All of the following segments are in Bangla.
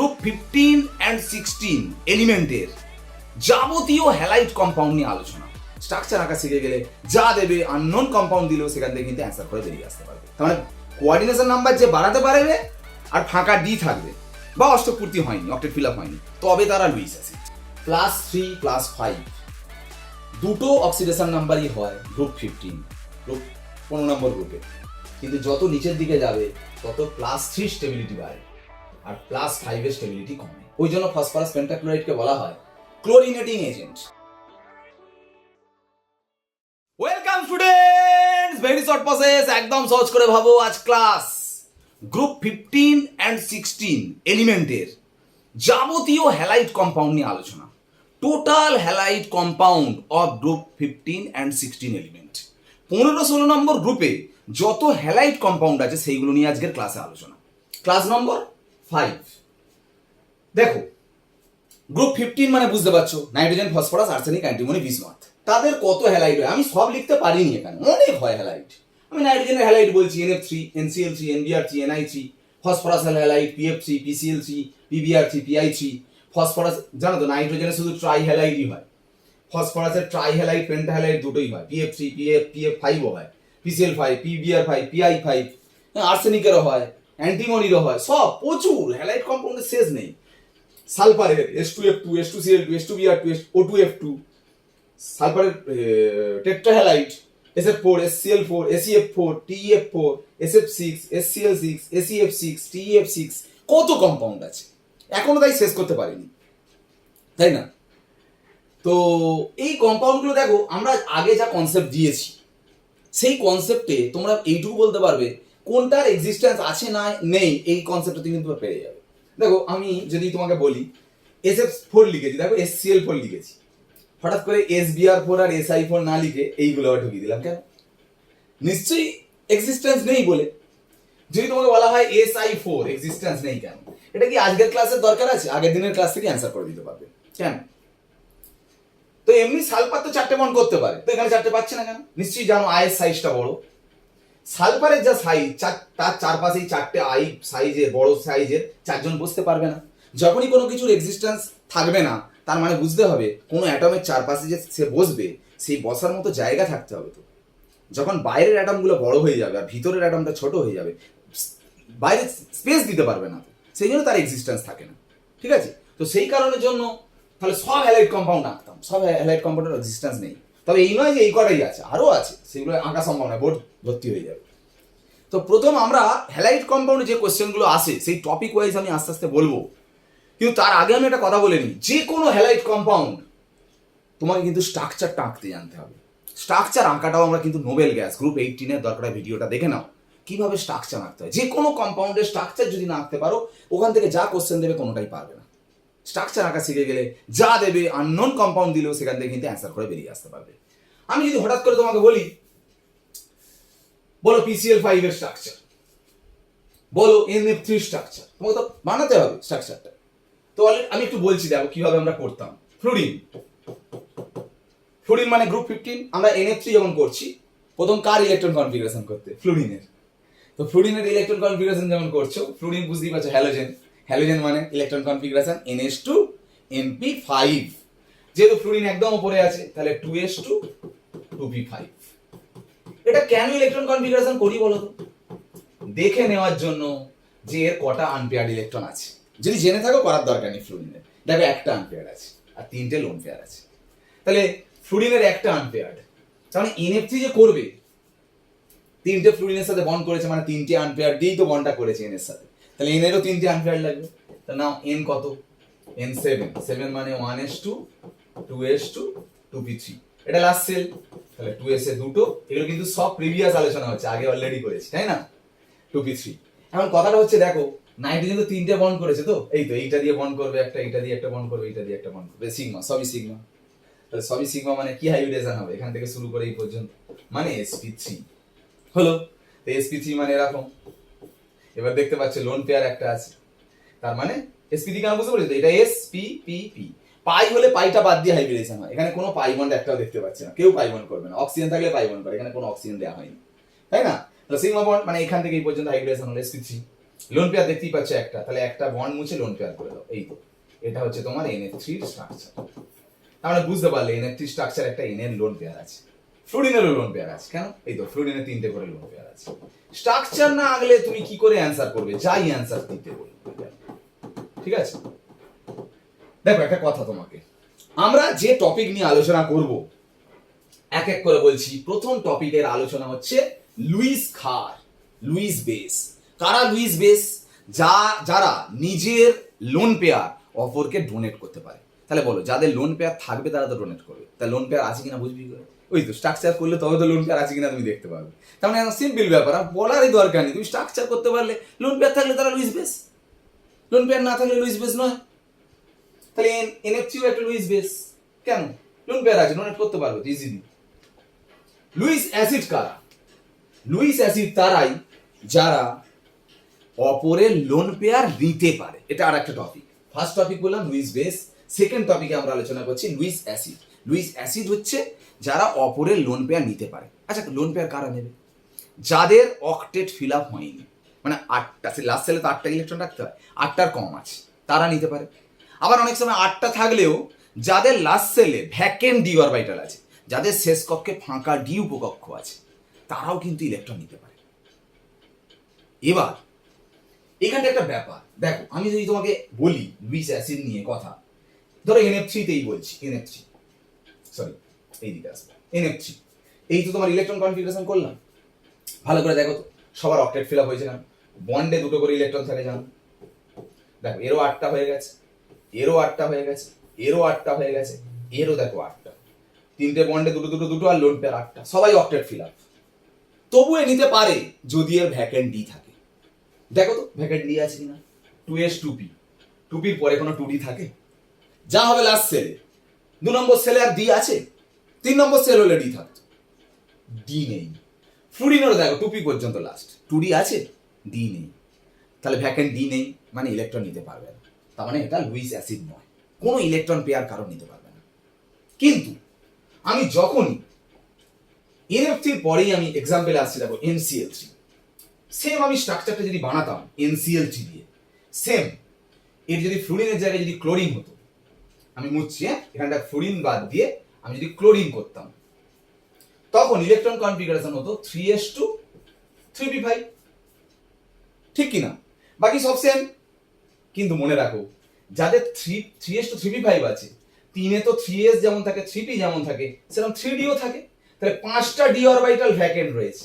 গ্রুপ ফিফটিন অ্যান্ড সিক্সটিন এলিমেন্টের যাবতীয় হ্যালাইট কম্পাউন্ড নিয়ে আলোচনা। স্ট্রাকচার আঁকা শিখে গেলে যা দেবে আননোন কম্পাউন্ড দিলেও সেখান থেকে কিন্তু অ্যান্সার করে বেরিয়ে আসতে পারবে। তার মানে কোয়ার্ডিনেশন নাম্বার যে বাড়াতে পারবে আর ফাঁকা ডি থাকবে, বা অষ্টপূর্তি হয়নি অক্টেট ফিল আপ হয়নি, তবে তারা লুইস আছে প্লাস থ্রি প্লাস ফাইভ দুটো অক্সিডেশন নাম্বারই হয় গ্রুপ ফিফটিন গ্রুপ পনেরো নম্বর গ্রুপে কিন্তু যত নিচের দিকে যাবে, তত প্লাস থ্রি স্টেবিলিটি বাড়ে। আর প্লাস ফাইভের স্টেবিলিটি কমে। ওই জন্য ফসফরাস পেন্টাক্লোরাইডকে বলা হয় chlorinating agent welcome students very short process একদম সহজ করে ভাবো আজ class group fifteen and sixteen এলিমেন্টের যাবতীয় হ্যালাইট কম্পাউন্ড নিয়ে আলোচনা। Total halide compound of group fifteen and sixteen element পনেরো ষোলো নম্বর গ্রুপে যত হ্যালাইট কম্পাউন্ড আছে সেইগুলো নিয়ে আজকের ক্লাসে আলোচনা। ক্লাস নম্বর ফাইভ দেখো গ্রুপ ফিফটিন মানে বুঝতে পারছ nitrogen phosphorus arsenic antimony bismuth তাদের কত হ্যালাইট হয়? আমি সব লিখতে পারিনি এখানে, অনেক হয় হ্যালাইট আমি নাইট্রোজেনের হ্যালাইট বলছি N NF three NCl three NBr three NI three phosphorus halide PF three PCl three PBr three PI three phosphorus জানো তো নাইট্রোজেনের শুধু ট্রাই হ্যালাইটই হয় ফসফরাসের ট্রাই হ্যালাইট পেন্টা হ্যালাইট দুটোই হয় P PF three PF PF ফাইভও হয় PCl five PBr five PI five আর্সেনিকেরও হয় অ্যান্টিমনিরও হয়। সব, প্রচুর। হ্যালাইট কম্পাউন্ডের শেষ নেই। সালফারের S two F two S two Cl two S two Br two S O two F two সালফারের tetrahalide S F four S Cl four SCF four TF four S F six S Cl six SCF six TF six কত কম্পাউন্ড আছে? এখনও তাই শেষ করতে পারিনি। তাই না? তো এই কম্পাউন্ডগুলো দেখো, আমরা আগে যা কনসেপ্ট দিয়েছি, সেই কনসেপ্টে তোমরা এইটুকু বলতে পারবে কোনটার এক্সিস্টেন্স আছে না নেই, এই কনসেপ্টে তুমি কিন্তু পেরে যাবে। দেখো, আমি যদি তোমাকে বলি এস এফ ফোর লিখেছি, দেখো এস সি এল ফোর লিখেছি। হঠাৎ করে এস বিআর ফোর আর এস আই ফোর না লিখে এইগুলো আবার ঢুকিয়ে দিলাম কেন? নিশ্চয়ই এক্সিস্টেন্স নেই বলে। যদি তোমাকে বলা হয় এস আই ফোর এক্সিস্টেন্স নেই কেন? এটা কি আজকের ক্লাসের দরকার আছে? আগের দিনের ক্লাস থেকে অ্যান্সার করে দিতে পারবে। কেন? তো এমনি সালপাত তো চারটে মন করতে পারে। তো এখানে চারটে পাচ্ছে না কেন? নিশ্চয়ই জানো আয়ের সাইজটা বড়। সালফারের যা সাইজ তার চারপাশেই চারটে আই সাইজের বড় সাইজের চারজন বসতে পারবে না। যখনই কোনো কিছুর এক্সিস্টেন্স থাকবে না, তার মানে বুঝতে হবে কোনো অ্যাটমের চারপাশে যে সে বসবে, সেই বসার মতো জায়গা থাকতে হবে তো। যখন বাইরের অ্যাটমগুলো বড় হয়ে যাবে আর ভিতরের অ্যাটমটা ছোট হয়ে যাবে, বাইরে স্পেস দিতে পারবে না সেই জন্য তার এক্সিস্টেন্স থাকে না। ঠিক আছে? তো সেই কারণের জন্য তাহলে সব হ্যালাইট কম্পাউন্ড আঁকতাম। সব হ্যালাইট কম্পাউন্ডের এক্সিস্টেন্স নেই। তবে এই নয় যে এই কটাই আছে আরও আছে। সেগুলো আঁকা সম্ভব নয়, বোর্ড ভর্তি হয়ে যাবে। তো প্রথম আমরা হ্যালাইট কম্পাউন্ডে যে কোয়েশ্চেনগুলো আসে, সেই টপিক ওয়াইজ আমি আস্তে আস্তে বলব। কিন্তু তার আগে আমি একটা কথা বলে নিই, যে কোনো হ্যালাইট কম্পাউন্ড তোমাকে কিন্তু স্ট্রাকচারটা আঁকতে জানতে হবে। স্ট্রাকচার আঁকাটাও আমরা কিন্তু নোবেল গ্যাস গ্রুপ এইটিনের দরকার ভিডিওটা দেখে নাও, কীভাবে স্ট্রাকচার আঁকতে হয়। যে কোনো কম্পাউন্ডের স্ট্রাকচার যদি না আঁকতে পারো, ওখান থেকে যা কোশ্চেন দেবে কোনোটাই পারবে না। স্ট্রাকচার আঁকা শিখে গেলে যা দেবে আননোন কম্পাউন্ড দিলেও সেখান থেকে কিন্তু অ্যান্সার করে বেরিয়ে আসতে পারবে। আমি যদি হঠাৎ করে তোমাকে বলি বলো পিসিএল ফাইভ এর স্ট্রাকচার বলো এন এফ থ্রি স্ট্রাকচার তোমাকে তো বানাতে হবে স্ট্রাকচারটা তো আমি একটু বলছি, দেখো কীভাবে আমরা করতাম। ফ্লুরিন ফ্লুরিন মানে গ্রুপ ফিফটিন আমরা এন এফ থ্রি যেমন করছি, প্রথম কার ইলেকট্রন কনফিগারেশন করতে? ফ্লুরিনের তো ফ্লুরিনের ইলেকট্রন কনফিগারেশন যেমন করছ ফ্লুরিন বুঝতেই পারছ হ্যালোজেন হ্যালোজেন মানে electron configuration N S two NP five যেহেতু ফ্লুরিন একদম উপরে আছে, তাহলে two S two two P five এটা কেন ইলেকট্রন কনফিগারেশন করি বলো দেখে নেওয়ার জন্য যে এর কটা আনপেয়ার্ড ইলেকট্রন আছে। যদি জেনে থাকো, করার দরকার নেই ফ্লুরিনের দেখো, একটা আনপেয়ার আছে আর তিনটে লোন পেয়ার আছে। তাহলে ফ্লুরিনের একটা আনপেয়ার্ড তাহলে এনএফ যে করবে, তিনটে ফ্লুরিনের সাথে বন্ড করেছে মানে তিনটে আনপেয়ার দিয়েই তো বন্ডটা করেছে এন এর সাথে। তাহলে এন এরও তিনটে আনপেয়ার লাগবে। তা নাও এন কত? এন সেভেন সেভেন মানে one S two two S two two P three এটা লাস্ট সেল তাহলে টু এস এ দুটো, এগুলো কিন্তু সব প্রিভিয়াস আলোচনা হচ্ছে, আগে অলরেডি করেছি, তাই না? টু পি থ্রি এখন কথাটা হচ্ছে, দেখো নাইট্রোজেন তো তিনটে বন্ড করেছে তো? এই তো, এইটা দিয়ে বন্ড করবে একটা, এইটা দিয়ে একটা বন্ড করবে, এইটা দিয়ে একটা বন্ড করবে সিগমা সবই সিগমা তাহলে সবই সিগমা মানে কি হাইব্রিডেশন হবে? এখান থেকে শুরু করে এই পর্যন্ত। মানে এসপি থ্রি হলো? তো এসপি থ্রি মানে এরকম। এবার দেখতে পাচ্ছ লোন পেয়ার একটা আছে। তার মানে এসপি থ্রি কেন বুঝতে পারছ? এটা S P P P pi হলে পাইটা বাদ দিয়ে হাইব্রিডেশন হয়। এখানে কোনো পাই বন্ড একটাও দেখতে পাচ্ছি না। কেউ পাই বন্ড করবে না। অক্সিজেন থাকলে পাই বন্ড করে। এখানে কোনো অক্সিজেন দেওয়া হয়নি। তাই না? তাহলে সিগমা বন্ড মানে এখান থেকে এই পর্যন্ত হাইব্রিডেশন হলো এসপি থ্রি লোন পেয়ার দেখতেই পাচ্ছ একটা। তাহলে একটা বন্ড মুছে লোন পেয়ার করে দাও। এই তো। এটা হচ্ছে তোমার এনএফ থ্রির স্ট্রাকচার তার মানে বুঝতে পারলে এনএফ থ্রি স্ট্রাকচার একটা এনএর লোন পেয়ার আছে। ফ্লুডিনেরও লোন পেয়ার আছে। কেন? এই তো ফ্লুডিনের তিনটে করে লোন পেয়ার আছে। স্ট্রাকচার না আগলে তুমি কি করে অ্যান্সার করবে? যাই অ্যান্সার দিতে বলবে ঠিক আছে? দেখো, একটা কথা তোমাকে। আমরা যে টপিক নিয়ে আলোচনা করব, এক এক করে বলছি। প্রথম টপিকের আলোচনা হচ্ছে লুইস খার, লুইস বেস। কারা লুইস বেস? যা, যারা নিজের লোন পেয়ার অপরকে ডোনেট করতে পারে। তাহলে বলো, যাদের লোন পেয়ার থাকবে তারা তো ডোনেট করবে। তা লোন পেয়ার আছে কিনা বুঝবি? ওই তো স্ট্রাকচার করলে তবে তো লোন পেয়ার আছে কিনা তুমি দেখতে পাবে তার মানে সিম্পল ব্যাপার, আর বলারই দরকার নেই। তুমি স্ট্রাকচার করতে পারলে লোন পেয়ার থাকলে তারা লুইস বেস। লোন পেয়ার না থাকলে লুইস বেস নয়। তাহলে এনএফটিও একটা লুইস বেস। কেন? লোন পেয়ার আছে ডোনেট করতে পারবে ইজিলি লুইস অ্যাসিড কারা? লুইস অ্যাসিড তারাই যারা অপরের লোন পেয়ার নিতে পারে। এটা আর একটা টপিক ফার্স্ট টপিক বললাম, লুইস বেস। সেকেন্ড টপিকে আমরা আলোচনা করছি, লুইস অ্যাসিড। লুইস অ্যাসিড হচ্ছে যারা অপরের লোন পেয়ার নিতে পারে। আচ্ছা লোন পেয়ার কারা নেবে? যাদের অকটেট ফিল আপ হয়নি। মানে আটটা, সে লাস্ট সেলে তো আটটা ইলেকট্রন রাখতে হয়। আটটার কম আছে। তারা নিতে পারে। আবার অনেক সময় আটটা থাকলেও যাদের লাস্ট সেলে ভ্যাকেন্ট ডি অরবাইটাল আছে, যাদের শেষ কক্ষে ফাঁকা ডি উপকক্ষ আছে, তারাও কিন্তু ইলেকট্রন নিতে পারে। এবার, এখানটা একটা ব্যাপার। দেখো, আমি যদি তোমাকে বলি লুইস অ্যাসিড নিয়ে কথা, ধরো এনএফ থ্রিতেই বলছি এনএফ থ্রি সরি এই দিকে আসব এনএফ থ্রি এই তো তোমার ইলেকট্রন কনফিগারেশন করলাম। ভালো করে দেখো তো, সবার অক্টেট ফিল আপ হয়েছে না বন্ডে দুটো করে ইলেকট্রন থাকে জানো? দেখো, এরও আটটা হয়ে গেছে। এরও আটটা হয়ে গেছে, এরও আটটা হয়ে গেছে, এরও দেখো আটটা। তিনটে বন্ডে দুটো দুটো দুটো আর লোড পেয়ার আটটা। সবাই অক্টেট ফিল আপ তবু এ নিতে পারে যদি এর ভ্যাকেন্ট ডি থাকে। দেখো তো ভ্যাকেন্ট ডি আছে কিনা? Two S two P two পির পরে কোনো টু ডি থাকে। যা হবে লাস্ট সেলে দু নম্বর সেলে আর ডি আছে। তিন নম্বর সেল হলে ডি থাকতো। ডি নেই। ফ্লুডিনেরও দেখো টু পি পর্যন্ত লাস্ট টু ডি আছে ডি নেই। তাহলে ভ্যাকেন্ট ডি নেই মানে ইলেকট্রন নিতে পারবে না। তার মানে এটা লুইস অ্যাসিড নয়। কোনো ইলেকট্রন পেয়ার কারণ নিতে পারবে না। কিন্তু আমি যখনই এনএফটির পরেই আমি এক্সাম্পল আসছি, দেখো এনসিএল থ্রি সেম আমি স্ট্রাকচারটা যদি বানাতাম এনসিএল থ্রি দিয়ে সেম এর যদি ফ্লোরিনের জায়গায় যদি ক্লোরিন হতো, আমি মুছছি হ্যাঁ? এখানটা ফ্লুরিন বাদ দিয়ে আমি যদি ক্লোরিন করতাম, তখন ইলেকট্রন কনফিগারেশন হতো three S two three P five ঠিক কিনা? বাকি সব সেম কিন্তু মনে রাখো, যাদের three three S two three P five আছে, তিনে তো থ্রি এস যেমন থাকে থ্রি পি যেমন থাকে, সেরকম থ্রি ডিও থাকে। তাহলে পাঁচটা ডি অরবাইটাল ভ্যাকেন্ট রয়েছে।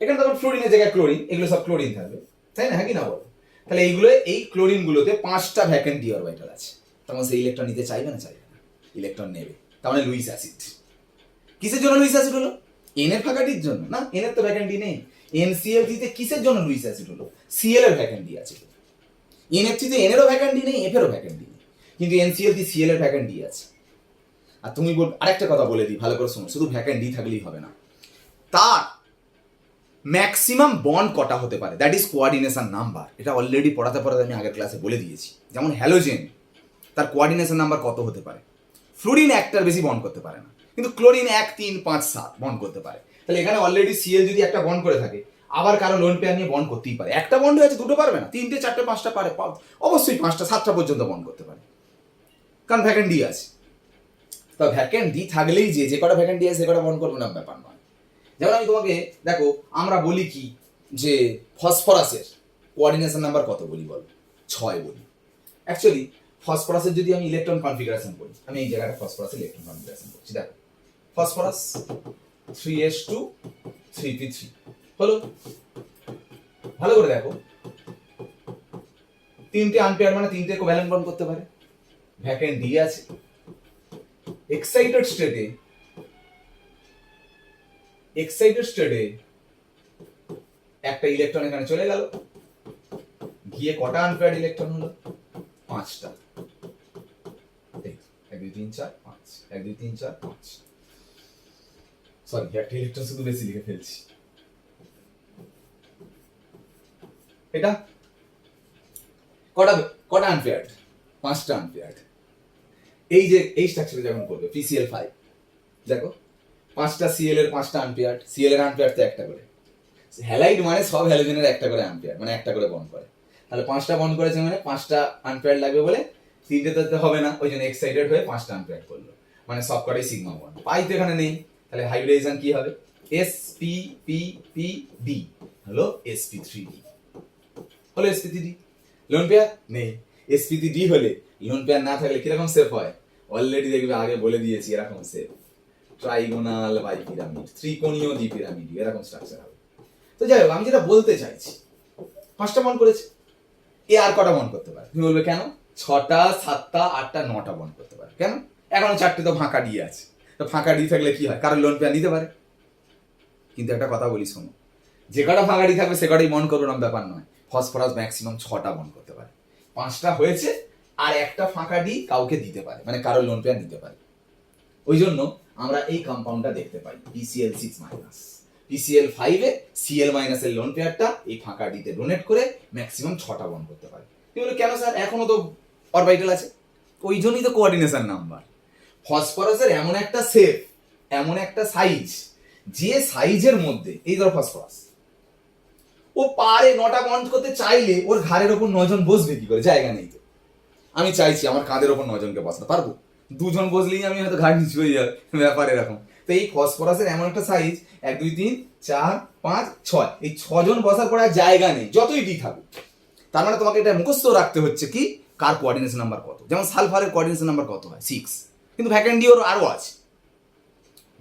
এখানে তখন ফ্লোরিনের জায়গায় ক্লোরিন এগুলো সব ক্লোরিন থাকবে। তাই না? হ্যাঁ কি না বলো? তাহলে এইগুলো, এই ক্লোরিনগুলোতে পাঁচটা ভ্যাকেন্ট ডি অরবাইটাল আছে। তখন সেই ইলেকট্রন নিতে চাইবে না চাইবে না? ইলেকট্রন নেবে। তার মানে লুইস অ্যাসিড কিসের জন্য লুইস অ্যাসিড হলো? এনের ফাঁকাটির জন্য। না এনের তো ভ্যাকেন্টি নেই। এনসিএল তে কিসের জন্য লুইস অ্যাসিড হলো? সিএল এর ভ্যাকেন্টি আছে। এনএফসিতে এনেরও ভ্যাকেন্টি নেই এফেরও ভ্যাকেন্টি নেই। কিন্তু এনসিএল তে সিএল এর ভ্যাকেন্টি আছে। আর তুমি বল আরেকটা কথা বলে দিই, ভালো করে শোনো, শুধু ভ্যাকেন্টি থাকলেই হবে না। তার ম্যাক্সিমাম বন্ড কটা হতে পারে? দ্যাট ইজ কোয়ার্ডিনেশন নাম্বার এটা অলরেডি পড়াতে পড়াতে আমি আগের ক্লাসে বলে দিয়েছি। যেমন হ্যালোজেন তার কোয়ার্ডিনেশন নাম্বার কত হতে পারে? ফ্লোরিন একটার বেশি বন্ড করতে পারে না। কিন্তু ক্লোরিন এক, তিন, পাঁচ, সাত বন্ড করতে পারে। তাহলে এখানে অলরেডি সিএল যদি একটা বন্ড করে থাকে, আবার কারও লোন পেয়ার নিয়ে বন্ড করতেই পারে। একটা বন্ড হয়েছে, দুটো পারবে না। তিনটে, চারটে, পাঁচটা পারে অবশ্যই পাঁচটা, সাতটা পর্যন্ত বন্ড করতে পারে। কারণ ভ্যাকেন্ট ডি আছে। তা ভ্যাকেন্ট ডি থাকলেই যে যে কটা ভ্যাকেন্ট ডি আছে, সে কটা বন্ড করবে না, ব্যাপার নয়। যেমন আমি তোমাকে, দেখো, আমরা বলি কি, যে ফসফরাসের কোঅর্ডিনেশন নাম্বার কত বলি বল? ছয় বলি। অ্যাকচুয়ালি ফসফরাসের যদি আমি ইলেকট্রন কনফিগারেশন করি, আমি এই জায়গাটা ফসফরাসের ইলেকট্রন কনফিগারেশন করছি, দেখো। Phosphorus three S two three P three হলো, ভালো করে দেখো। তিনটে আনপেয়ার মানে তিনটে কোভ্যালেন্ট বন্ড করতে পারে। ভ্যাকেন্ট ডি আছে। এক্সাইটেড স্টেটে এক্সাইটেড স্টেটে একটা ইলেকট্রন এখানে চলে গেল। গিয়ে কটা আনপেয়ার্ড ইলেকট্রন হলো? পাঁচটা। এক, দুই, তিন, চার, পাঁচ। এক, দুই, তিন, চার, পাঁচ। সরি একটা ইলেকট্রন শুধু বেশি লিখে ফেলছি। এটা? কটা কটা আনপেয়ার্ড পাঁচটা আনপেয়ার্ড এই যে, এই স্ট্রাকচারে যখন করবে পিসিএল ফাইভ দেখো, পাঁচটা সিএল এর পাঁচটা আনপেয়ার্ড সিএল এর আনপেয়ার্ড তো একটা করে। হ্যালাইড মানে সব হ্যালোজেনের একটা করে অ্যাম্পিয়ার মানে একটা করে বন্ড করে। তাহলে পাঁচটা বন্ড করেছে মানে পাঁচটা আনপেয়ার লাগবে বলে তিনটে তো হবে না, ওই জন্য এক্সাইটেড হয়ে পাঁচটা আনপেয়ার করল। মানে সব কটাই সিগমা বন্ড পাই তো এখানে নেই। তাহলে হাইব্রিডাইজেশন কি হবে? S P P P D হলো এস পি থ্রি ডি হলো S P three D lone pair নেই। এস পি ডি হলে লোন পেয়ার না থাকলে কীরকম সেফ হয়? অলরেডি দেখবে, আগে বলে দিয়েছি, এরকম সেফ ট্রাইগোনাল বাই পিরামিড ত্রিকোণীয় দ্বি পিরামিড এরকম স্ট্রাকচার হবে। তো যাই হোক, আমি যেটা বলতে চাইছি, পাঁচটা মন করেছে। এ আর কটা মন করতে পারে? তুমি বলবে, কেন? ছটা, সাতটা, আটটা, নটা বন করতে পারে। কেন? এখনও চারটে তো ফাঁকা দিয়ে আছে। তো ফাঁকা ডি থাকলে কি হয়? কারণ লোন পেয়ার নিতে পারে। কিন্তু একটা কথা বলি, শোনো। যে কটা ফাঁকা ডি থাকবে, সে কটাই মন করব না ব্যাপার নয়। ফসফরাস ম্যাক্সিমাম ছটা বন করতে পারে। পাঁচটা হয়েছে, আর একটা ফাঁকা ডি কাউকে দিতে পারে মানে কারও লোন পেয়ার নিতে পারে। ওই জন্য আমরা এই কম্পাউন্ডটা দেখতে পাই পিসিএল সিক্স মাইনাস পিসিএল ফাইভে সিএল মাইনাসের লোন পেয়ারটা এই ফাঁকা ডিতে ডোনেট করে ম্যাক্সিমাম ছটা বন করতে পারে। কেন স্যার এখনও তো অরবাইটাল আছে। ওই জন্যই তো কোঅর্ডিনেশন নাম্বার ফসফরাসের এমন একটা শেপ এমন একটা সাইজ যে সাইজের মধ্যে, এই ধরো ফসফরাস। ও পারে নটা বন্ধ করতে চাইলে ওর ঘাড়ের ওপর নজন বসবে কি করে? জায়গা নেই তো। আমি চাইছি আমার কাঁধের ওপর নজনকে বসাতে, পারব? দুজন বসলেই আমি হয়তো ঘাড় নিচু হয়ে যাবে, ব্যাপার এরকম। তো এই ফসফরাসের এমন একটা সাইজ এক, দুই, তিন, চার, পাঁচ, ছয়। এই ছজন বসার পর আর জায়গা নেই, যতই ডি থাকুক। তার মানে তোমাকে এটা মুখস্থ রাখতে হচ্ছে কি? কার কোঅর্ডিনেশন নাম্বার কত? যেমন সালফারের কোঅর্ডিনেশন নাম্বার কত হয়? সিক্স কিন্তু ভ্যাকেন্ট ডি ওর আরও আছে।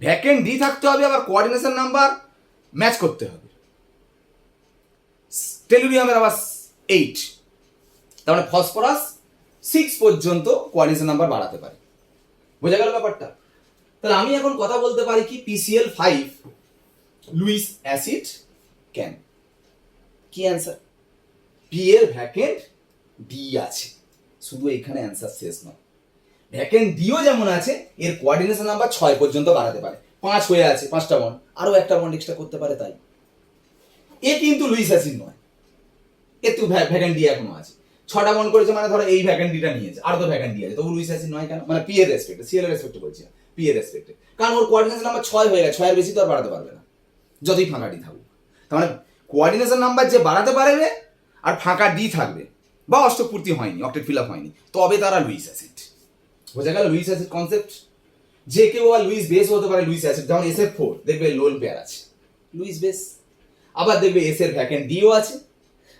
ভ্যাকেন্ট ডি থাকতে হবে, আবার কোঅর্ডিনেশন নাম্বার ম্যাচ করতে হবে। টেলুরিয়ামের আবার এইট তার মানে ফসফরাস সিক্স পর্যন্ত কোঅর্ডিনেশন নাম্বার বাড়াতে পারে। বোঝা গেল ব্যাপারটা? তাহলে আমি এখন কথা বলতে পারি কি PCl five Lewis acid can কি অ্যান্সার পি এর ভ্যাকেন্ট ডি আছে। শুধু এখানে অ্যান্সার শেষ নয়। ভ্যাকেন্ট ডিও যেমন আছে, এর কোঅর্ডিনেশন নাম্বার ছয় পর্যন্ত বাড়াতে পারে। পাঁচ হয়ে আছে, পাঁচটা বন্ড আরও একটা বন্ড এক্সট্রা করতে পারে তাই। এ কিন্তু লুইস অ্যাসিড নয়। এর তো ভ্যাকেন্ট ডি এখনও আছে। ছটা বন্ড করেছে মানে ধরো এই ভ্যাকেন্ডিটা নিয়েছে আর তো ভ্যাকেন্ডি আছে। তবু লুইস অ্যাসিড নয় কেন? মানে পি এর রেসপেক্টে সি এর রেসপেক্টে বলছি পি এর রেসপেক্টে কারণ ওর কোয়ার্ডিনেশন নাম্বার ছয় হয়ে গেছে, ছয়ের বেশি তো আর বাড়াতে পারবে না। যতই ফাঁকা ডি থাকুক। তার মানে কোয়ার্ডিনেশন নাম্বার যে বাড়াতে পারবে আর ফাঁকা ডি থাকবে, বা অষ্টপূর্তি হয়নি অক্টেট ফিল আপ হয়নি, তবে তারা লুইস অ্যাসিড বোঝা গেল লুইস অ্যাসিড কনসেপ্ট যে কেউ আবার লুইস বেস হতে পারে লুইস অ্যাসিড যেমন এস এর ফোর দেখবে লোন পেয়ার আছে। লুইস বেস আবার দেখবে এস এর ভ্যাকেন্ট ডিও আছে।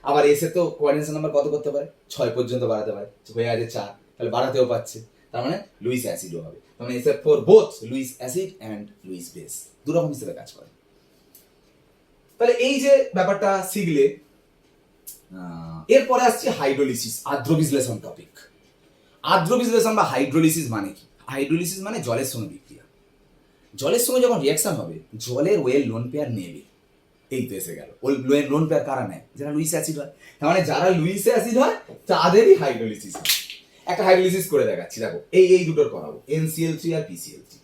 আবার এসে তো কোঅর্ডিনেশন নাম্বার কত করতে পারে? ছয় পর্যন্ত বাড়াতে পারে। হয়ে আছে চার। তাহলে বাড়াতেও পাচ্ছে তার মানে লুইস অ্যাসিডও হবে। তার মানে এস এর four both Lewis acid and Lewis base দুরকম হিসেবে কাজ করে। তাহলে এই যে ব্যাপারটা শিখলে এরপরে আসছে হাইড্রোলিসিস আর্দ্র বিশ্লেষণ টপিক আর্দ্র বিশ্লেষণ বা হাইড্রোলিসিস মানে কি? হাইড্রোলিসিস মানে জলের সঙ্গে বিক্রিয়া। জলের সঙ্গে যখন রিয়াকশন হবে, জলের ওয়েল লোন পেয়ার নেবে। এই তো এসে গেল। ওই লোয়ের লোন পেয়ার কারা নেয়? যারা লুইস অ্যাসিড হয়। তার মানে যারা লুইস অ্যাসিড হয়, তাদেরই হাইড্রোলিসিস হয়। একটা হাইড্রোলিসিস করে দেখাচ্ছি, দেখো। এই এই দুটোর করাবো এনসিএল থ্রি আর পিসিএল থ্রি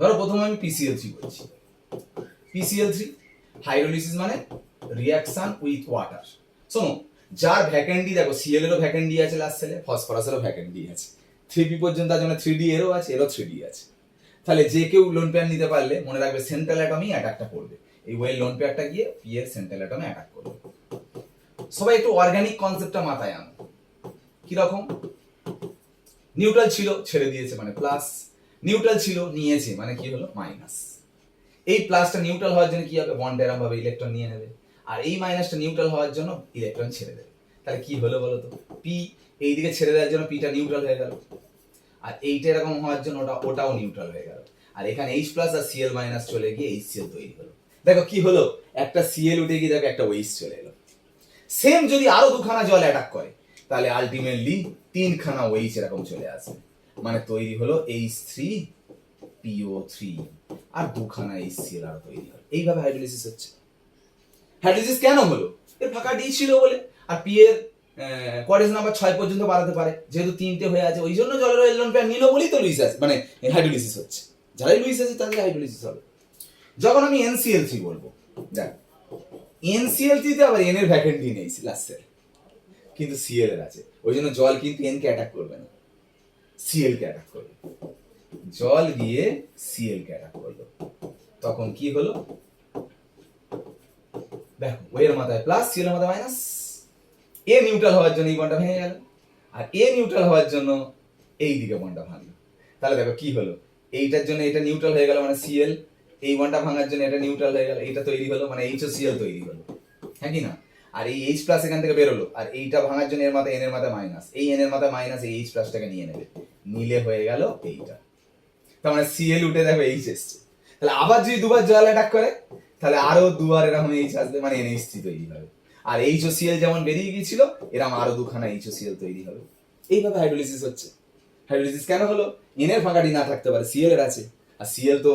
ধরো প্রথমে আমি পিসিএল থ্রি বলছি। পিসিএল থ্রি হাইড্রোলিসিস মানে রিয়াকশন উইথ ওয়াটার শোনো যার ভ্যাকেন্ডি দেখো সিএল এরও ভ্যাকেন্ডি আছে লাস্ট সেলে ফসফরাসেরও ভ্যাকেন্ডি আছে। থ্রি পি পর্যন্ত আছে মানে থ্রি ডি এরও আছে, এরও থ্রি ডি আছে। তাহলে যে কেউ লোন পেয়ার নিতে পারলে, মনে রাখবে সেন্ট্রাল অ্যাটমি অ্যাটাকটা করবে। এই ওয়েল লোন পেয়ারটা গিয়ে পি এর সেন্ট্রাল অ্যাটমে অ্যাটাক করবে। সবাই একটু অর্গানিক কনসেপ্টটা মাথায় আনো। কীরকম? নিউট্রাল ছিল, ছেড়ে দিয়েছে মানে প্লাস নিউট্রাল ছিল, নিয়েছে মানে কি হলো? মাইনাস এই প্লাসটা নিউট্রাল হওয়ার জন্য কি হবে? বন্ড এরম ভাবে ইলেকট্রন নিয়ে নেবে। আর এই মাইনাসটা নিউট্রাল হওয়ার জন্য ইলেকট্রন ছেড়ে দেবে। তাহলে কি হলো বলো তো? পি এই দিকে ছেড়ে দেওয়ার জন্য পিটা নিউট্রাল হয়ে গেল। আর এইটা এরকম হওয়ার জন্য ওটা ওটাও নিউট্রাল হয়ে গেল। আর এখানে এইচ প্লাস আর সিএল মাইনাস চলে গিয়ে এইচ সিএল তৈরি হলো। দেখো কি হলো? একটা সিএল উঠে গিয়ে দেখো একটা ওয়েস চলে এলো। সেম যদি আরও দুখানা জল অ্যাটাক করে, তাহলে আলটিমেটলি তিনখানা ওয়েইচ এরকম চলে আসবে। মানে তৈরি হলো এইচ থ্রি পিও থ্রি আর দুখানা এইচ সিএল আর তৈরি হলো। এইভাবে হাইড্রোলিসিস হচ্ছে। হাইড্রোলিসিস কেন হলো। এর ফাঁকা ডি ছিল বলে। আর পি এর কোয়ারেজ নাম্বার ছয় পর্যন্ত বাড়াতে পারে। যেহেতু তিনটে হয়ে আছে, ওই জন্য জলের এলন পেয়ার নিল বলেই তো লুইস আছে মানে হাইড্রোলিসিস হচ্ছে। যারাই লুইস আছে, তাদের হাইড্রোলিসিস হবে। যখন আমি এনসিএল থ্রি বলব, দেখ এনসিএল থ্রিতে আবার এন এর ভ্যাকেন্টি নেই লাস্টের কিন্তু সিএল এর আছে। ওই জন্য জল কিন্তু এন কে অ্যাটাক করবে না। সিএল কে অ্যাটাক করবে। জল গিয়ে সিএল কে অ্যাটাক করল। তখন কি হলো? দেখো ও এর মাথায় প্লাস সি মাথায় মাইনাস এ নিউট্রাল হওয়ার জন্য এই বনটা ভেঙে গেল। আর এ নিউট্রাল হওয়ার জন্য এই দিকে বনটা ভাঙলো। তাহলে দেখো কি হলো? এইটার জন্য এটা নিউট্রাল হয়ে গেল মানে সিএল এই বনটা ভাঙার জন্য এটা নিউট্রাল হয়ে গেল, এইটা তৈরি হলো মানে এইচ ও সিএল তৈরি হলো। হ্যাঁ কি না? আর এই এইচ প্লাস এখান থেকে বেরোলো, আর এইটা ভাঙার জন্য এর মাথায় এন এর মাথায় মাইনাস এই এন এর মাথায় মাইনাস এই এইচ প্লাসটাকে নিয়ে নেবে। নিলে হয়ে গেল এইটা। তার মানে সিএল উঠে দেখো এইচ এসছে। তাহলে আবার যদি দুবার জল অ্যাটাক করে তাহলে আরও দুবার এরকম এইচ আসবে মানে এনএইচ থ্রি তৈরি হবে। আর এইচ ও সিএল যেমন বেরিয়ে গিয়েছিল, এরকম আরও দুখানা এইচ ও সিএল তৈরি হবে। এইভাবে হাইড্রোলিসিস হচ্ছে। হাইড্রোলিসিস কেন হলো? এন এর ফাঁকাটি না থাকতে পারে সিএল এর আছে। আর সিএল তো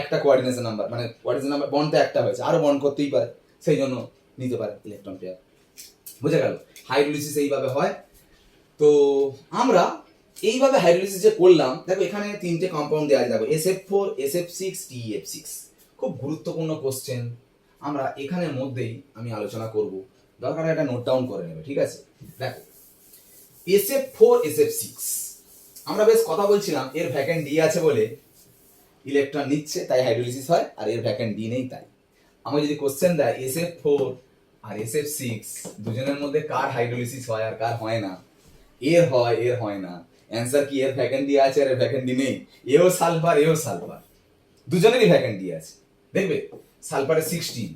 একটা কোয়ার্ডিনেশন নাম্বার মানে কোঅর্ডিনেশন নাম্বার বন্ড তো একটা হয়েছে। আরও বন্ড করতেই পারে, সেই জন্য নিতে পারে ইলেকট্রন পেয়ার বুঝে গেল? হাইড্রোলিসিস এইভাবে হয়। তো আমরা এইভাবে হাইড্রোলিসিস যে করলাম, দেখো এখানে তিনটে কম্পাউন্ড দেওয়া দেখো S F four S F six T F six খুব গুরুত্বপূর্ণ কোশ্চেন আমরা এখানের মধ্যেই আমি আলোচনা করব। দরকার এটা নোট ডাউন করে নেবে, ঠিক আছে? দেখো S F four S F six আমরা বেশ কথা বলছিলাম, এর ভ্যাকেন্ট ডি আছে বলে ইলেকট্রন নিচ্ছে, তাই হাইড্রোলিসিস হয়, আর এর ভ্যাকেন্ট ডি নেই তাই। আমার যদি কোশ্চেন দেয় এস এফ ফোর আর এস এফ সিক্স দুজনের মধ্যে কার হাইড্রোলিসিস হয় আর কার হয় না? এর হয় এর হয় না। অ্যান্সার কি, এর ভ্যাকেন্ডি আছে আর এর ভ্যাকেন্ডি নেই? এও সালফার এও সালফার দুজনেরই ভ্যাকেন্ডি আছে। দেখবে সালফারের সিক্সটিন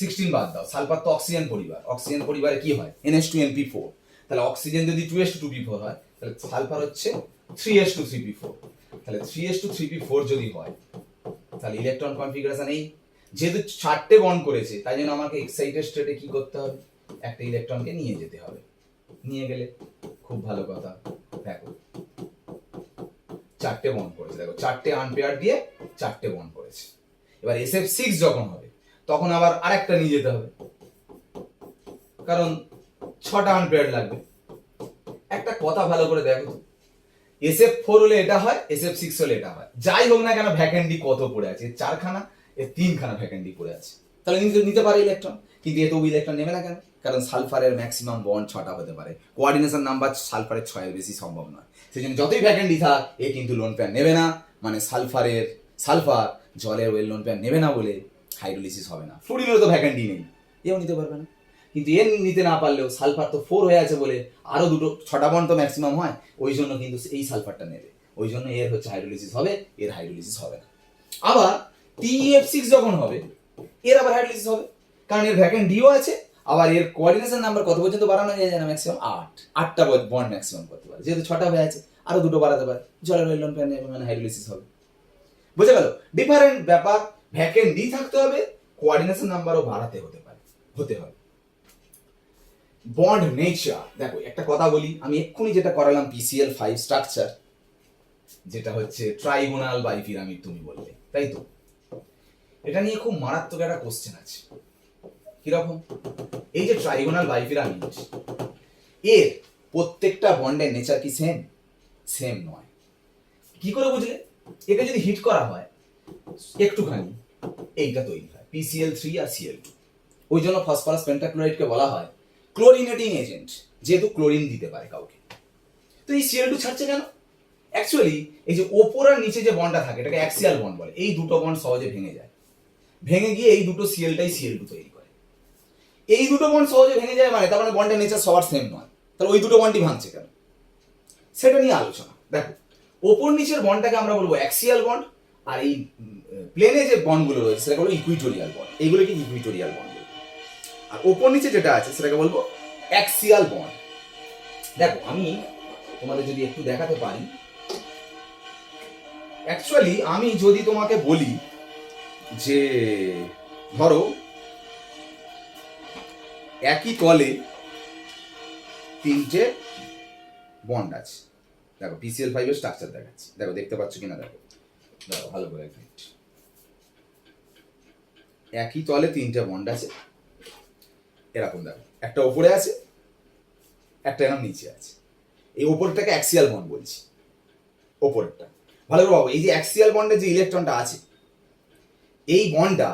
সিক্সটিন বাদ দাও, সালফার তো অক্সিজেন পরিবার অক্সিজেন পরিবারে কি হয়? এনএস টু এনপি ফোর তাহলে অক্সিজেন যদি two S two P four হয়, তাহলে সালফার হচ্ছে three S two three P four তাহলে three S two three P four যদি হয়, তাহলে ইলেকট্রন কনফিগারেশন এই, যেহেতু চারটে বন্ড করেছে, তাই জন্য আমাকে এক্সাইটেড স্টেটে কি করতে হবে? একটা ইলেকট্রনকে নিয়ে যেতে হবে। নিয়ে গেলে খুব ভালো কথা, দেখো। চারটে বন্ড করেছে, দেখো, চারটে আনপেয়ার দিয়ে চারটে বন্ড করেছে। এবার এস এফ সিক্স যখন হবে, তখন আবার আরেকটা নিয়ে যেতে হবে। কারণ ছটা আনপেয়ার লাগবে। একটা কথা ভালো করে দেখো। এস এফ ফোর হলে এটা হয় এস এফ সিক্স হলে এটা হয়। যাই হোক না কেন ভ্যাকেন্ডি কত পড়ে আছে? চারখানা, এর তিনখানা ভ্যাকেন্ডি পড়ে আছে। তাহলে নিতে নিতে পারে ইলেকট্রন কিন্তু এ তো ইলেকট্রন নেবে না কেন? কারণ সালফারের ম্যাক্সিমাম বন্ড ছটা হতে পারে। কোঅর্ডিনেশন নাম্বার সালফারের ছয়ের বেশি সম্ভব নয়। সেই জন্য যতই ভ্যাকেন্ডি থাক, এ কিন্তু লোন প্যান নেবে না। মানে সালফারের সালফার জলের ওয়েল লোন প্যান নেবে না বলে হাইড্রোলিসিস হবে না। ফ্লুরিনেরও তো ভ্যাকেন্ডি নেই। এও নিতে পারবে না। কিন্তু এর নিতে না পারলেও সালফার তো ফোর হয়ে আছে বলে আরও দুটো, ছটা বন্ড তো ম্যাক্সিমাম হয়, ওই জন্য কিন্তু এই সালফারটা নেবে। ওই জন্য এর হচ্ছে হাইড্রোলিসিস হবে, এর হাইড্রোলিসিস হবে না। আবার টিএফ সিক্স যখন হবে, এর আবার হাইড্রোলিসিস হবে। কারণ এর ভ্যাকেন্ট ডিও আছে, আবার এর কোঅর্ডিনেশন নাম্বার কত পর্যন্ত বাড়ানো যায় জানা ম্যাক্সিমাম আট। আটটা বন্ড ম্যাক্সিমাম করতে পারে। যেহেতু ছটা হয়ে আছে, আরও দুটো বাড়াতে পারে। জলের ওয়েলন প্যান মানে হাইড্রোলিসিস হবে। বুঝে গেল? ডিফারেন্ট ব্যাপার ভ্যাকেন্ট ডি থাকতে হবে কোঅর্ডিনেশন নাম্বারও বাড়াতে হতে পারে, হতে হবে। বন্ড নেচার দেখো, একটা কথা বলি, আমি এক্ষুনি যেটা করালাম পিসিএল ফাইভ স্ট্রাকচার যেটা হচ্ছে ট্রাইগোনাল বাইপিরামিড তুমি বললে, তাই তো? এটা নিয়ে খুব মারাত্মক একটা কোশ্চেন আছে। কীরকম? এই যে ট্রাইগোনাল বাইপিরামিড এর প্রত্যেকটা বন্ডের নেচার কি সেম সেম নয়। কি করে বুঝলে? একে যদি হিট করা হয়, একটুখানি, এইটা তৈরি হয় পিসিএল থ্রি আর সিএল টু ওই জন্য ফসফরাস পেন্টাক্লোরাইডকে বলা হয় ক্লোরিনেটিং এজেন্ট যেহেতু ক্লোরিন দিতে পারে কাউকে। তো এই সিএল টু ছাড়ছে কেন? অ্যাকচুয়ালি এই যে ওপর আর নিচে যে বন্ডটা থাকে, এটাকে অ্যাক্সিয়াল বন্ড বলে, এই দুটো বন্ড সহজে ভেঙে যায়। ভেঙে গিয়ে এই দুটো সিএলটাই সিএল টু তৈরি করে। এই দুটো বন্ড সহজে ভেঙে যায় মানে তার মানে বন্ডের নেচার সবার সেম নয়। তাহলে ওই দুটো বন্ডই ভাঙছে কেন? সেটা নিয়ে আলোচনা। দেখো ওপর নিচের বন্ডটাকে আমরা বলব অ্যাক্সিয়াল বন্ড আর এই প্লেনে যে বন্ডগুলো রয়েছে সেটাকে বলব ইকুইটোরিয়াল বন্ড এইগুলোকে ইকুইটোরিয়াল বন্ড আর ওপর নিচে যেটা আছে সেটাকে বলব অ্যাক্সিয়াল বন্ড দেখো, আমি তোমাদের যদি একটু দেখাতে পারি অ্যাকচুয়ালি আমি যদি তোমাকে বলি যে, ধরো, একই তলে তিনটে বন্ড আছে। দেখো পিসিএল ফাইভের স্ট্রাকচার দেখাচ্ছি। দেখো দেখতে পাচ্ছ কিনা দেখো। দেখো ভালো করে এক মিনিট একই তলে তিনটে বন্ড আছে। এরকম দেখো একটা ওপরে আছে একটা এরকম নিচে আছে। এই ওপরটাকে অ্যাক্সিয়াল বন্ড বলছি ওপরটা ভালো করে ভাবো এই যে অ্যাক্সিয়াল বন্ডের যে ইলেকট্রনটা আছে এই বন্ডটা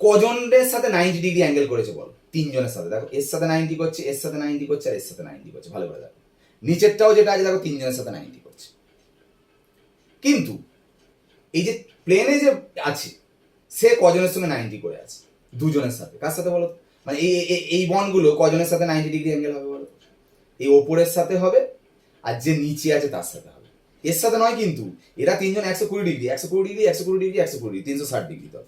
কজনের সাথে নাইনটি ডিগ্রি অ্যাঙ্গেল করেছে বল? তিনজনের সাথে। দেখো এর সাথে নাইনটি করছে এর সাথে নাইনটি করছে আর এর সাথে নাইনটি করছে। ভালো করে দেখো। নিচেরটাও যেটা আছে, দেখো তিনজনের সাথে নাইনটি করছে। কিন্তু এই যে প্লেনে যে আছে, সে কজনের সঙ্গে নাইনটি করে আছে, দুজনের সাথে। কার সাথে বলো? মানে এই, এই- বনগুলো কজনের সাথে নাইনটি ডিগ্রি অ্যাঙ্গেল হবে বলো? এই ওপরের সাথে হবে, আর যে নিচে আছে তার সাথে হবে। এর সাথে নয় কিন্তু, এরা তিনজন একশো কুড়ি ডিগ্রি একশো কুড়ি ডিগ্রি একশো কুড়ি ডিগ্রি একশো কুড়ি ডিগ্রি তিনশো ষাট ডিগ্রি তো।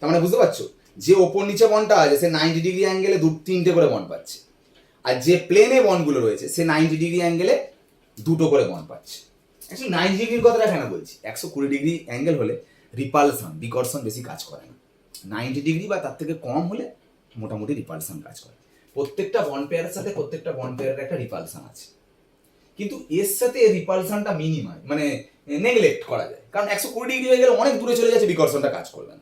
তার মানে বুঝতে পারছ? যে ওপর নিচে বনটা আছে, সে নাইনটি ডিগ্রি অ্যাঙ্গেলে দু তিনটে করে বন পাচ্ছে। আর যে প্লেনে বনগুলো রয়েছে, সে নাইনটি ডিগ্রি অ্যাঙ্গেলে দুটো করে বন পাচ্ছে। অ্যাকচুয়ালি নাইনটি ডিগ্রির কথাটা কেন বলছি? একশো কুড়ি ডিগ্রি অ্যাঙ্গেল হলে রিপালশন বিকর্ষণ বেশি কাজ করে না। নাইনটি ডিগ্রি বা তার থেকে কম হলে মোটামুটি রিপালশন কাজ করে। প্রত্যেকটা বন পেয়ারের সাথে প্রত্যেকটা বন পেয়ারের একটা রিপালশন আছে। কিন্তু এর সাথে রিপালশনটা মিনিমাম মানে নেগলেক্ট করা যায়। কারণ একশো কুড়ি ডিগ্রি হয়ে গেলে অনেক দূরে চলে যাচ্ছে, বিকর্ষণটা কাজ করবে না।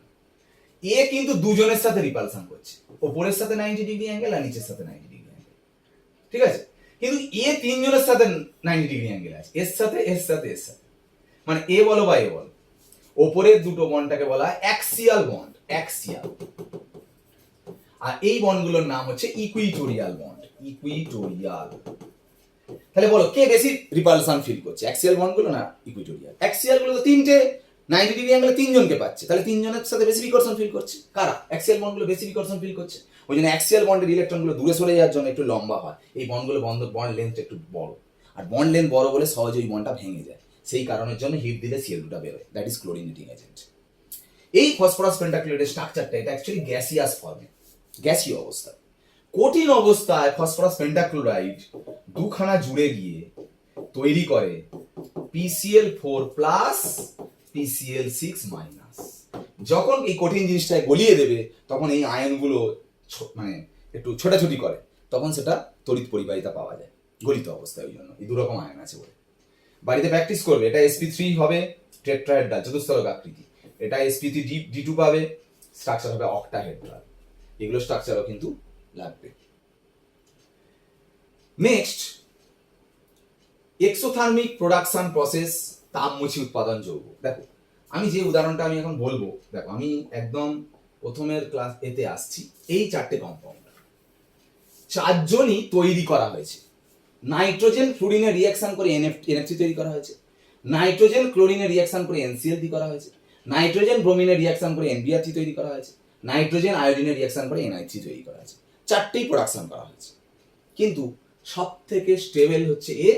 এ কিন্তু দুজনের সাথে রিপালশন করছে। ওপরের সাথে নাইনটি ডিগ্রি অ্যাঙ্গেল আর নিচের সাথে নাইনটি ঠিক আছে? কিন্তু এ তিনজনের সাথে নাইনটি ডিগ্রি অ্যাঙ্গেল আছে। এর সাথে এর সাথে এর সাথে। মানে এ বলো বা এ বলো। ওপরের দুটো বন্ডটাকে বলা হয় অ্যাক্সিয়াল বন্ড অ্যাক্সিয়াল আর এই বন্ডগুলোর নাম হচ্ছে ইকুইটোরিয়াল বন্ড ইকুইটোরিয়াল তাহলে বলো, কে বেশি রিপালশন ফিল করছে? অ্যাক্সিয়াল বন্ডগুলো না ইকুইটোরিয়াল অ্যাক্সিয়ালগুলো তো তিনটে। নাইনটি ডিগ্রি অ্যাঙ্গেলে তিনজনকে পাচ্ছে। তাহলে তিনজনের সাথে বেশি বিকর্ষণ ফিল করছে। কারা? অ্যাক্সিয়াল বন্ডগুলো বেশি বিকর্ষণ ফিল করছে। ওই জন্য অ্যাক্সিয়াল বন্ডের ইলেকট্রনগুলো দূরে সরে যাওয়ার জন্য একটু লম্বা হয়। এই বন্ডগুলো বন্ধ বন্ড লেন্থ একটু বড়। আর বন্ড লেন্থ বড় বলে সহজে ওই বন্ডটা ভেঙে যায়। সেই কারণের জন্য হিট দিলে সিএল দুটা বেরোয়। দ্যাট ইজ ক্লোরিনেটিং এজেন্ট এই ফসফরাস পেন্টাক্লোরাইডের স্ট্রাকচারটা এটা অ্যাকচুয়ালি গ্যাসিয়াস ফর্মে গ্যাসীয় অবস্থা। কঠিন অবস্থায় ফসফরাস পেন্টাক্লোরাইড দুখানা জুড়ে গিয়ে তৈরি করে PCl four plus PCl minus যখন এই কঠিন জিনিসটায় গলিয়ে দেবে, তখন এই আয়নগুলো মানে একটু ছোটাছুটি করে। তখন সেটা তড়িৎ পরিবাহিতা পাওয়া যায়, গলিত অবস্থায় ওই জন্য। এই দুরকম আয়ন আছে বলে। বাড়িতে প্র্যাকটিস করবে, এটা এসপি থ্রি হবে টেট্রাহেড্রাল চতুস্তরক আকৃতি। এটা এসপি থ্রি ডি টু পাবে স্ট্রাকচার হবে অক্টাহেড্রাল এগুলো স্ট্রাকচারও কিন্তু লাগবে। নেক্সট এক্সোথার্মিক প্রোডাকশন প্রসেস তাপমুচি উৎপাদন যৌগ দেখো, আমি যে উদাহরণটা আমি এখন বলব, দেখো, আমি একদম প্রথমের ক্লাস এতে আসছি, এই চারটে কম্পাউন্ড চারজনই তৈরি করা হয়েছে। নাইট্রোজেন ফ্লুরিনে রিয়াকশন করে এনএফ এনএফসি তৈরি করা হয়েছে। নাইট্রোজেন ক্লোরিনে রিয়াকশন করে এনসিএল করা হয়েছে। নাইট্রোজেন ব্রোমিনে রিয়াকশন করে এনবিআরটি তৈরি করা হয়েছে। নাইট্রোজেন আয়োডিনে রিয়াকশন করে এনআইসি তৈরি করা হয়েছে। চারটেই প্রোডাকশন করা হয়েছে। কিন্তু সব থেকে স্টেবল হচ্ছে এ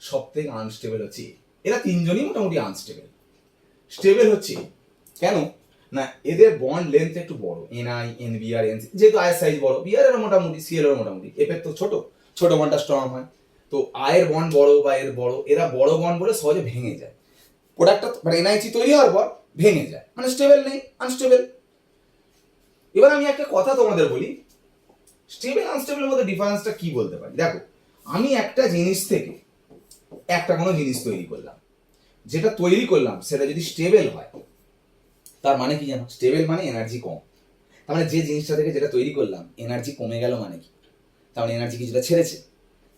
সব থেকে আনস্টেবল হচ্ছে এ এরা তিনজনই মোটামুটি আনস্টেবল স্টেবল হচ্ছে কেন? না, এদের বন্ড লেন্থ একটু বড়। এনআই এন এনবিআর এন যেহেতু আয়ের সাইজ বড় বিআর এর মোটামুটি সিএল এর মোটামুটি। এফের তো ছোট। ছোট বন্ডটা স্ট্রং হয়। তো আয়ের বন্ড বড় বা এর বড়, এরা বড় বন্ড বলে সহজে ভেঙে যায়। প্রোডাক্টটা মানে এনআইসি তৈরি হওয়ার পর ভেঙে যায়। মানে স্টেবল নেই আনস্টেবল এবার আমি একটা কথা তোমাদের বলি। স্টেবল আনস্টেবলের মধ্যে ডিফারেন্সটা কি বলতে পারি? দেখো, আমি একটা জিনিস থেকে একটা কোনো জিনিস তৈরি করলাম। যেটা তৈরি করলাম, সেটা যদি স্টেবল হয়, তার মানে কি জানো? স্টেবল মানে এনার্জি কম। তার মানে যে জিনিসটা থেকে যেটা তৈরি করলাম এনার্জি কমে গেল মানে কি? তার মানে এনার্জি কিছুটা ছেড়েছে।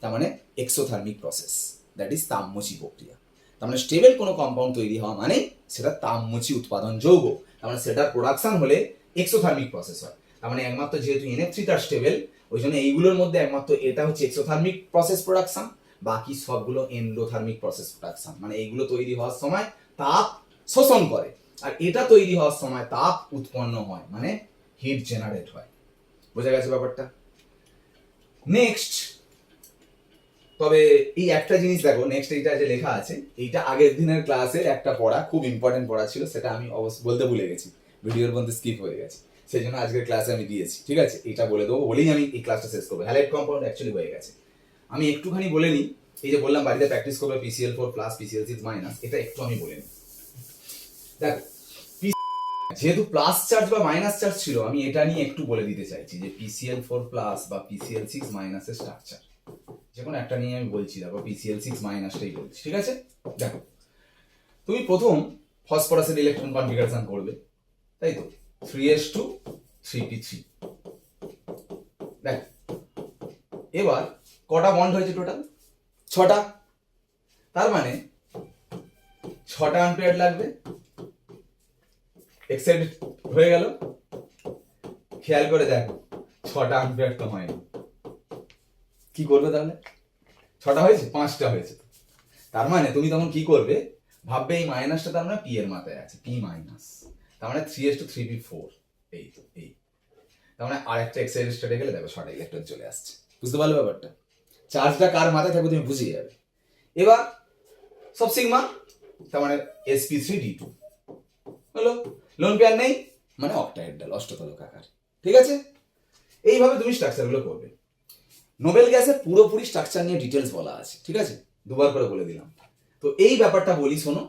তার মানে এক্সোথার্মিক প্রসেস দ্যাট ইজ তাপমুচি প্রক্রিয়া। তার মানে স্টেবল কোনো কম্পাউন্ড তৈরি হওয়া মানে সেটা তাপমুচি উৎপাদন যৌগ। তার মানে সেটার প্রোডাকশন হলে এক্সোথার্মিক প্রসেস হয়। তার মানে একমাত্র যেহেতু এনএফ থ্রি তার স্টেবল ওই জন্য এইগুলোর মধ্যে একমাত্র এটা হচ্ছে এক্সোথার্মিক প্রসেস প্রোডাকশন বাকি সবগুলো এন্ডোথার্মিক প্রসেস প্রোডাকশন মানে এইগুলো তৈরি হওয়ার সময় তাপ শোষণ করে। আর এটা তৈরি হওয়ার সময় তাপ উৎপন্ন হয় মানে হিট জেনারেট হয়। বোঝা গেছে ব্যাপারটা? নেক্সট তবে এই একটা জিনিস দেখো নেক্সট এইটা যে লেখা আছে, এইটা আগের দিনের ক্লাসের একটা পড়া, খুব ইম্পর্টেন্ট পড়া ছিল, সেটা আমি অবশ্য বলতে ভুলে গেছি। ভিডিওর মধ্যে স্কিপ হয়ে গেছে। সেই জন্য আজকের ক্লাসে আমি দিয়েছি, ঠিক আছে? এটা বলে দেবো বলেই আমি এই ক্লাসটা শেষ করব। হ্যালাইট কম্পাউন্ড অ্যাকচুয়ালি হয়ে গেছে। আমি একটুখানি বলে নিই, এই যে বললাম বাড়িতে প্র্যাকটিস করবে PCl four plus PCl six minus এটা একটু আমি বলে নিই। দেখো যেহেতু প্লাস চার্জ বা মাইনাস চার্জ ছিল, আমি এটা নিয়ে একটু বলে দিতে চাইছি যে পিসিএল ফোর প্লাস বা পিসিএল সিক্স মাইনাসের স্ট্রাকচার যে কোনো একটা নিয়ে আমি বলছি, দেখো পিসিএল সিক্স মাইনাসটাই বলছি, ঠিক আছে? দেখো, তুমি প্রথম ফসফরাসের ইলেকট্রন কনফিগারেশন করবে, তাই তো? Three s two three p three দেখ, এবার কটা বন্ড হয়েছে টোটাল ছটা। তার মানে ছটা আম্পিয়ার লাগবে। এক্সাইড হয়ে গেল। খেয়াল করে দেখো, ছটা আম্পিয়ার তো হয়নি কি করবে তাহলে? ছটা হয়েছে, পাঁচটা হয়েছে। তার মানে তুমি তখন কি করবে? ভাববে এই মাইনাসটা তার মানে পি এর মাথায় আছে পি মাইনাস তার মানে three s two three p four এই এই। তার মানে আর একটা এক্সাইড স্টেটে গেলে দেখো ছটা ইলেকট্রন চলে আসছে। বুঝতে পারলে ব্যাপারটা? চার্জটা কার মাথায় থাকবে তুমি বুঝিয়ে যাবে। এবার, সব সিগমা, তার মানে s p three d two হলো লোন পেয়ার নেই মানে অক্টাহেড্রাল অষ্টতলক আকার। ঠিক আছে? এইভাবে তুমি স্ট্রাকচারগুলো করবে। নোবেল গ্যাসের পুরোপুরি স্ট্রাকচার নিয়ে ডিটেলস বলা আছে, ঠিক আছে? দুবার করে বলে দিলাম। তো এই ব্যাপারটা বলি, শোনো।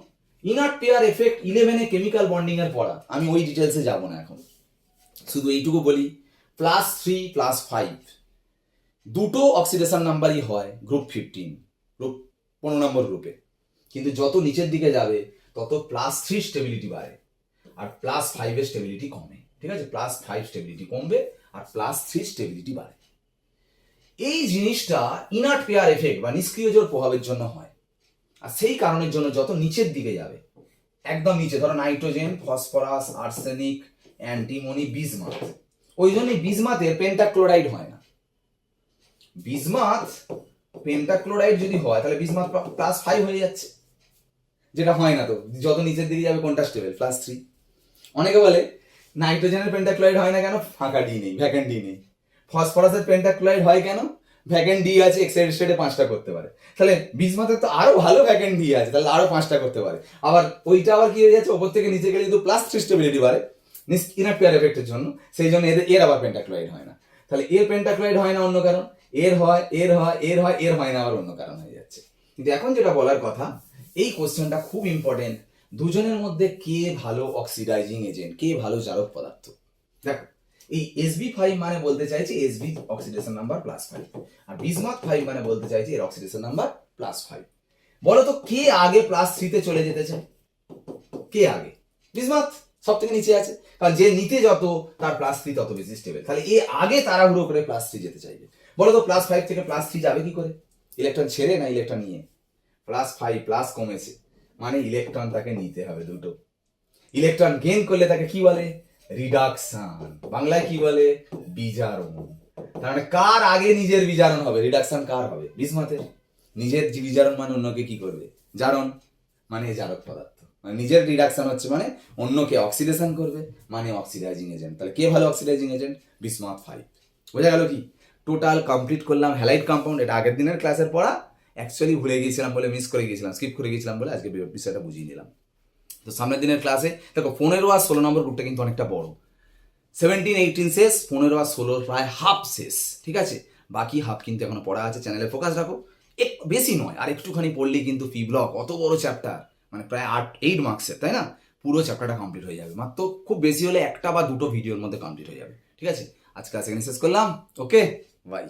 ইনার্ট পেয়ার এফেক্ট ইলেভেনে কেমিক্যাল বন্ডিং এর পড়া। আমি ওই ডিটেলসে যাব না এখন। শুধু এইটুকু বলি প্লাস থ্রি প্লাস ফাইভ দুটো অক্সিডেশন নাম্বারই হয় গ্রুপ ফিফটিন গ্রুপ পনেরো নম্বর গ্রুপে কিন্তু যত নিচের দিকে যাবে, তত প্লাস থ্রি স্টেবিলিটি বাড়ে। আর প্লাস ফাইভের স্টেবিলিটি কমে, ঠিক আছে? প্লাস ফাইভ স্টেবিলিটি কমবে আর প্লাস থ্রি স্টেবিলিটি বাড়ে। এই জিনিসটা ইনার্ট পেয়ার এফেক্ট বা নিষ্ক্রিয় জোর প্রভাবের জন্য হয়। আর সেই কারণের জন্য যত নিচের দিকে যাবে, একদম নিচে, ধরো nitrogen phosphorus arsenic antimony bismuth ওই জন্যই বিজমাথের পেন্টাক্লোরাইড হয় না। বিজমাথ পেন্টাক্লোরাইড যদি হয়, তাহলে বিজমাথ প্লাস ফাইভ হয়ে যাচ্ছে। যেটা হয় না তো, যত নিচের দিকে যাবে কোনটা স্টেবল প্লাস থ্রি অনেকে বলে নাইট্রোজেনের পেন্টাক্লোরাইড হয় না কেন? ফাঁকা ডি নেই ভ্যাকেন্ট ডি নেই। ফসফরাসের পেন্টাক্লোরাইড হয় কেন? ভ্যাকেন্ট ডি আছে এক্সাইড স্টেটে পাঁচটা করতে পারে। তাহলে বিজমাথের তো আরও ভালো ভ্যাকেন্ট ডি আছে, তাহলে আরও পাঁচটা করতে পারে। আবার ওইটা আবার কি হয়ে যাচ্ছে? ওপর থেকে নিচে গেলে কিন্তু প্লাস থ্রি স্টেবিলিটি বাড়ে ইনার পেয়ার এফেক্টের জন্য। সেই জন্য এদের এর আবার পেন্টাক্লোরাইড হয় না। তাহলে এর পেন্টাক্লোরাইড হয় না অন্য কারণ? এর হয় এর হয় এর হয় এর হয় না আবার অন্য কারণ হয়ে যাচ্ছে। কিন্তু এখন যেটা বলার কথা, এই কোশ্চেনটা খুব ইম্পর্টেন্ট দুজনের মধ্যে কে ভালো অক্সিডাইজিং এজেন্ট কে ভালো জারক পদার্থ? দেখো, এই এসবি ফাইভ মানে বলতে চাইছে Sb oxidation number plus five আর বিসমাথ ফাইভ মানে বলতে চাইছে এর অক্সিডেশন নাম্বার প্লাস ফাইভ বলো তো কে আগে প্লাস থ্রিতে চলে যেতে চায়? কে আগে? বিসমাথ সব থেকে নিচে আছে। কারণ যে নিতে যত, তার প্লাস থ্রি তত বেশি স্টেবল তাহলে এ আগে তাড়াহুড়ো করে প্লাস থ্রি যেতে চাইবে। বলো তো প্লাস ফাইভ থেকে প্লাস থ্রি যাবে কি করে? ইলেকট্রন ছেড়ে না ইলেকট্রন নিয়ে? প্লাস ফাইভ প্লাস কমেছে। মানে ইলেকট্রন তাকে নিতে হবে দুটো। ইলেকট্রন গেন করলে তাকে কি বলে? রিডাকশন বাংলায় কি বলে? বিজারণ। তার মানে কার আগে নিজের বিজারণ হবে? রিডাকশন কার হবে? বিসমাতের। নিজের বিজারণ মানে অন্যকে কি করবে? জারণ। মানে জারক পদার্থ। মানে নিজের রিডাকশন হচ্ছে মানে অন্যকে অক্সিডেশন করবে। মানে অক্সিডাইজিং এজেন্ট তাহলে কে ভালো অক্সিডাইজিং এজেন্ট বিসমাত ফাইভ বোঝা গেল কি? টোটাল কমপ্লিট করলাম হ্যালাইট কম্পাউন্ড এটা আগের দিনের ক্লাসের পড়া। অ্যাকচুয়ালি ভুলে গিয়েছিলাম বলে মিস করে গিয়েছিলাম স্কিপ করে গিয়েছিলাম বলে আজকে বিষয়টা বুঝিয়ে নিলাম। তো সামনের দিনের ক্লাসে দেখো, পনেরো আর ষোলো নম্বর গ্রুপটা কিন্তু অনেকটা বড়। সেভেন্টিন এইটিন শেষ, পনেরো আর ষোলোর প্রায় হাফ শেষ, ঠিক আছে? বাকি হাফ কিন্তু এখনও পড়া আছে চ্যানেলে ফোকাস রাখো। এক বেশি নয়, আর একটুখানি পড়লেই কিন্তু পি ব্লক অত বড় চ্যাপ্টার মানে প্রায় আট এইট মার্কসের তাই না? পুরো চ্যাপ্টারটা কমপ্লিট হয়ে যাবে। মাত্র খুব বেশি হলে একটা বা দুটো ভিডিওর মধ্যে কমপ্লিট হয়ে যাবে, ঠিক আছে? আজকে এখানে শেষ করলাম ওকে Bye.